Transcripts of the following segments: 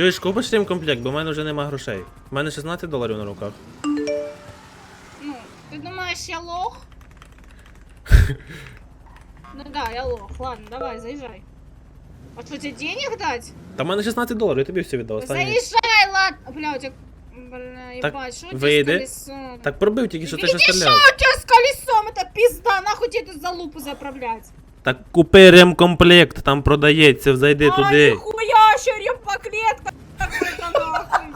Чуєш, купиш комплект, бо в мене вже нема грошей. У мене 16 доларів на руках. Ну, ты думаешь, я лох? Ну да, я лох. Ладно, давай, заезжай. А что, тебе денег дать? Та в мене 16 доларів, я тобі все віддав. Останні. Заезжай, ладно. Бля, у тебя... Бля, Так ебать, что у тебя выйди. с колесом? Так пробив тільки, що ти Видишь, ще стріляв. что у тебя с колесом? Это пизда, нахуй тебе эту залупу заправлять? Так купи ремкомплект, там продається, зайди а, туди. нихуя, еще ремпоклетка какой-то нахуй.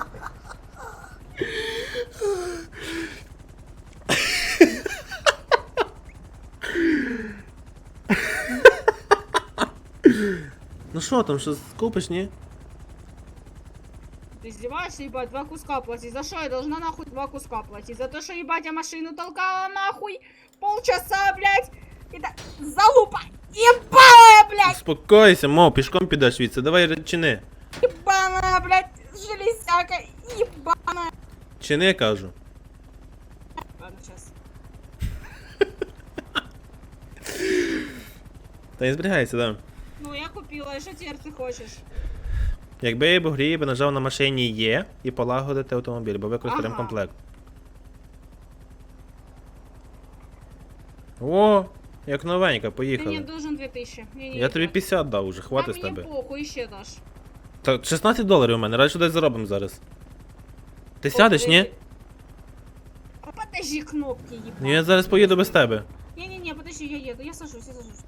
Ну що там, що купиш, ні? Ты издеваешься, ебать, два куска платить. За что я должна нахуй два куска платить? За то, что, ебать, я машину толкала нахуй полчаса, блядь. Успокойся, мов, пішком підеш звідси, давай чини. ебаная, блядь, железяка, ебаная. Чини, кажу. Ладно, сейчас. Та не зберігайся, да. Ну, я купила, и что теперь ты хочешь? Якби я богрій би нажав на машині Є і полагодити автомобіль, бо використав Ага. ремкомплект. О, як новенька, Ты мне поїхали. должен 2000. Не, не, Я тобі 50 дав уже, хватить з тебе. похуй, еще дашь. Та 16 доларів у мене, радше десь заробимо зараз. Ти сядеш, ні? А подожди кнопки, ебать. Ні, я зараз поїду без тебе. Не-не-не, подожди, я еду, я сажусь, я сажусь.